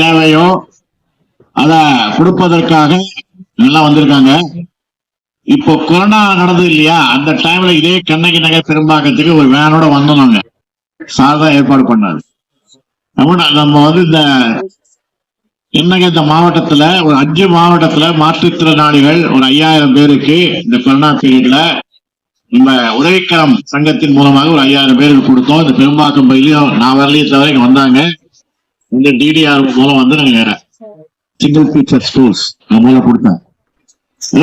தேவையோ அத கொடுப்பதற்காக நல்லா வந்திருக்காங்க. இப்போ கொரோனா நடந்தது இல்லையா? அந்த டைம்ல இதே கண்ணகி நகர் பெரும்பாக்கத்துக்கு ஒரு வேனோட வந்தோம் நாங்க. ஏற்பாடு பண்ணாரு. நம்ம நம்ம வந்து இந்த என்னங்க இந்த மாவட்டத்துல ஒரு அஞ்சு மாவட்டத்துல மாற்றுத்திறனாளிகள் ஒரு ஐயாயிரம் பேருக்கு இந்த கொரோனா பீரியட்ல நம்ம உதவிக்கரம் சங்கத்தின் மூலமாக ஒரு ஐயாயிரம் பேருக்கு கொடுத்தோம். இந்த பெரும்பாக்கம் பகுதியிலும் நான் வரலையே தவிர இங்க வந்தாங்க. இந்த டிடிஆர் மூலம் வந்து நாங்க சிங்கிள் டீச்சர் ஸ்கூல்ஸ் மூலம் கொடுத்தேன்.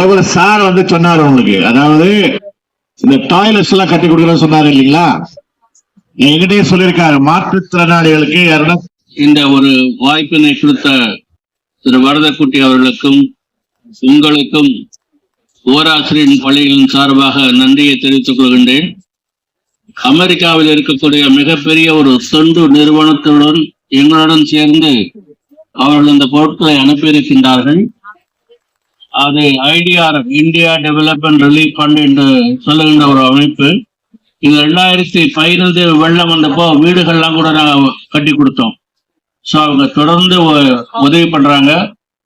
அதே சார் வந்து சொன்னாரு உங்களுக்கு. அதாவது இந்த டாய்லெட்ஸ் எல்லாம் கட்டி கொடுக்கறது சொன்னாரு இல்லைங்களா? என்கிட்டயே சொல்லியிருக்காரு. மாற்றுத்திறனாளிகளுக்கு யாருன்னா இந்த ஒரு வாய்ப்பினை கொடுத்த திரு வரதக்குட்டி அவர்களுக்கும் உங்களுக்கும் ஓராசிரியர் பள்ளிகளின் சார்பாக நன்றியை தெரிவித்துக் கொள்கின்றேன். அமெரிக்காவில் இருக்கக்கூடிய மிகப்பெரிய ஒரு தொண்டு நிறுவனத்துடன் எங்களுடன் சேர்ந்து அவர்கள் இந்த பொருட்களை அனுப்பியிருக்கின்றார்கள். அது IDR India development relief fund என்று சொல்லுகின்ற ஒரு அமைப்பு. இது ரெண்டாயிரத்தி பதினஞ்சு வெள்ளம் வந்தப்போ வீடுகள்லாம் கூட நாங்கள் கட்டி கொடுத்தோம். ஸோ அவங்க தொடர்ந்து உதவி பண்றாங்க.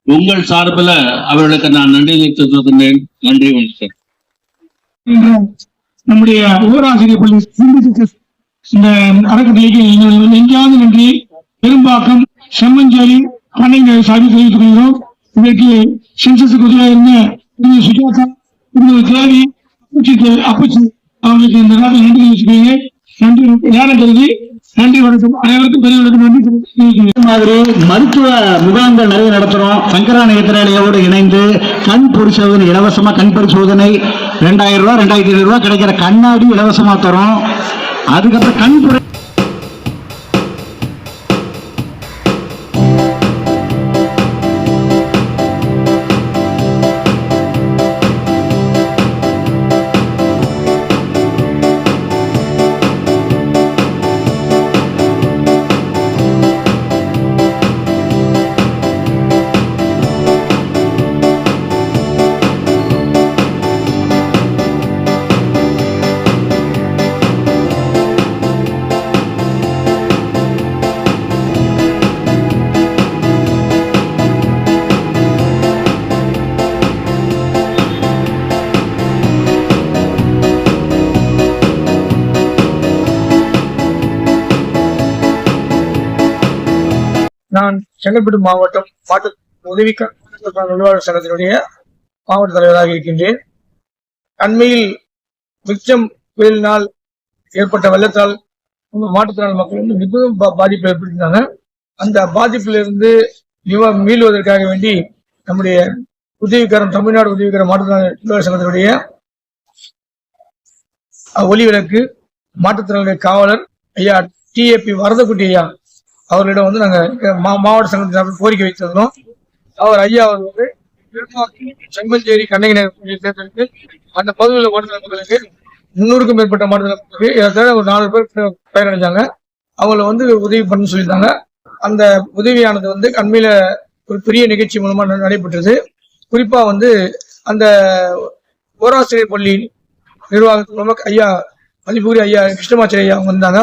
உங்கள் சார்பில் அவர்களுக்கு நான் நன்றி தெரிவித்துக் நன்றி வணக்கம். சார் நம்முடைய ஊராசிரியர் பள்ளி இந்த அறக்கட்டளைக்கு எங்கேயாவது நன்றி பெரும்பாக்கம் செம்மஞ்சேரி பண்ணைங்க சார்பில் தெரிவித்துக் கொள்கிறோம் இதற்கு சென்சஸுக்கு உதவியாக இருந்த சுஜாதா திரு தேவி அப்பச்சி தே- அப்பச்சி அவர்களுக்கு இந்த நேரத்தில் நன்றி தெரிவிச்சுக்கிறீங்க நன்றி நேரம் கருதி நன்றி வணக்கம். அனைவருக்கும் பெரியவர்களுக்கு நன்றி மாதிரி மருத்துவ முகாம்கள் நிறைய நடத்துறோம். சங்கரா நேத்திராலயோடு இணைந்து கண் பரிசோதனை இலவசமா கண் பரிசோதனை ரெண்டாயிரம் ரூபாய் ரெண்டாயிரத்தி ஐநூறு ரூபாய் கிடைக்கிற கண்ணாடி இலவசமா தரோம். அதுக்கப்புறம் கண் நான் செங்கல்பட்டு மாவட்டம் மாட்டு உதவி நிர்வாக சங்கத்தினுடைய மாவட்ட தலைவராக இருக்கின்றேன். அண்மையில் மிச்சம் புயலினால் ஏற்பட்ட வெள்ளத்தால் நம்ம மாற்றுத்திறனாளி மக்கள் வந்து மிகவும் பா- ஏற்பட்டிருந்தாங்க அந்த பாதிப்பிலிருந்து நிவ- மீள்வதற்காக வேண்டி நம்முடைய உதவிக்காரம் தமிழ்நாடு உதவிக்கரம் மாற்றுத்திறனாளி நிர்வாக சங்கத்தினுடைய ஒளி விளக்கு மாற்றுத்திறனாளி காவலர் ஐயா டிஏபி வரதக்குட்டி ஐயா அவர்களிடம் வந்து நாங்க மா- மாவட்ட சங்கத்தின் சார்பில் கோரிக்கை வைத்திருந்தோம் அவர் ஐயா அவர் வந்து விருப்பாக்கம், செம்மஞ்சேரி கண்ணகி அந்த பகுதியில் மாநில மக்களுக்கு முன்னூறுக்கும் மேற்பட்ட மாநில மக்களுக்கு ஒரு நாலு பேர் ப- பயனடைஞ்சாங்க. அவங்கள வந்து உதவி பண்ண சொல்லியிருந்தாங்க. அந்த உதவியானது வந்து அண்மையில ஒரு பெரிய நிகழ்ச்சி மூலமா நடைபெற்றது. குறிப்பா வந்து அந்த ஓராசிரியர் பள்ளி நிர்வாகத்தின் மூலமா ஐயா மதிப்பூரி ஐயா கிருஷ்ணமாச்சாரி ஐயா அவங்க வந்தாங்க.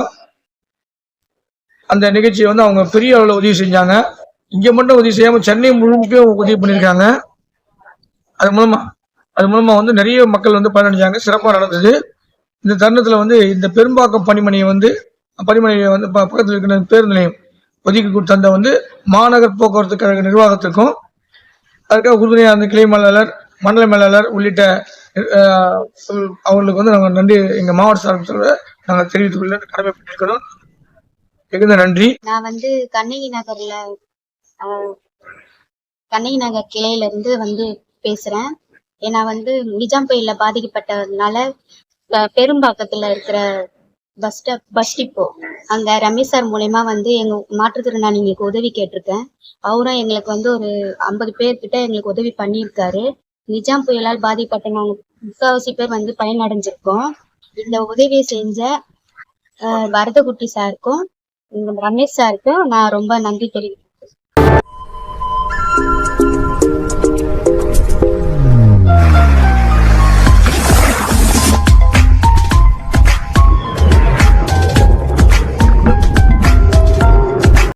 அந்த நிகழ்ச்சியை வந்து அவங்க பெரிய அளவில் உதவி செஞ்சாங்க. இங்கே மட்டும் உதவி செய்யாமல் சென்னை முழுமைக்கும் உதவி பண்ணியிருக்காங்க. அது மூலமா அது மூலமா வந்து நிறைய மக்கள் வந்து பயனடைஞ்சாங்க. சிறப்பாக நடந்தது. இந்த தருணத்தில் வந்து இந்த பெரும்பாக்கம் பணிமனையை வந்து பணிமனையை வந்து ப- இருக்கிற பேருந்து நிலையம் ஒதுக்கி கொடுத்த அந்த வந்து மாநகர் போக்குவரத்து கழக நிர்வாகத்திற்கும் அதுக்காக உறுதுணையாக இருந்த கிளை மேலாளர் மண்டல மேலாளர் உள்ளிட்ட அவர்களுக்கு அவங்களுக்கு வந்து நாங்கள் நன்றி எங்கள் மாவட்ட சார்பில் நாங்கள் தெரிவித்துக் கொள்ள கடமைப்பட்டிருக்கிறோம். மிகுந்த நன்றி? நான் வந்து கண்ணகி நகர்ல கண்ணகி நகர் கிளையில இருந்து வந்து பேசுறேன். ஏன்னா வந்து நிஜாம் புயல்ல பாதிக்கப்பட்டதுனால பெரும்பாக்கத்துல இருக்கிற பஸ் ஸ்டாப் பஸ் டிப்போ அங்க ரமேஷ் சார் மூலயமா வந்து எங்க மாற்றுத்திறனாளிங்களுக்கு உதவி கேட்டிருக்கேன். அவரும் எங்களுக்கு வந்து ஒரு ஐம்பது பேர்கிட்ட எங்களுக்கு உதவி பண்ணியிருக்காரு. நிஜாம் புயலால் பாதிக்கப்பட்ட நாங்கள் முக்காவாசி பேர் வந்து பயனடைஞ்சிருக்கோம். இந்த உதவியை செஞ்ச வரதகுட்டி சாருக்கும் ரமேஷ் சாருக்கு நான் ரொம்ப நன்றி தெரிவிக்கிறேன்.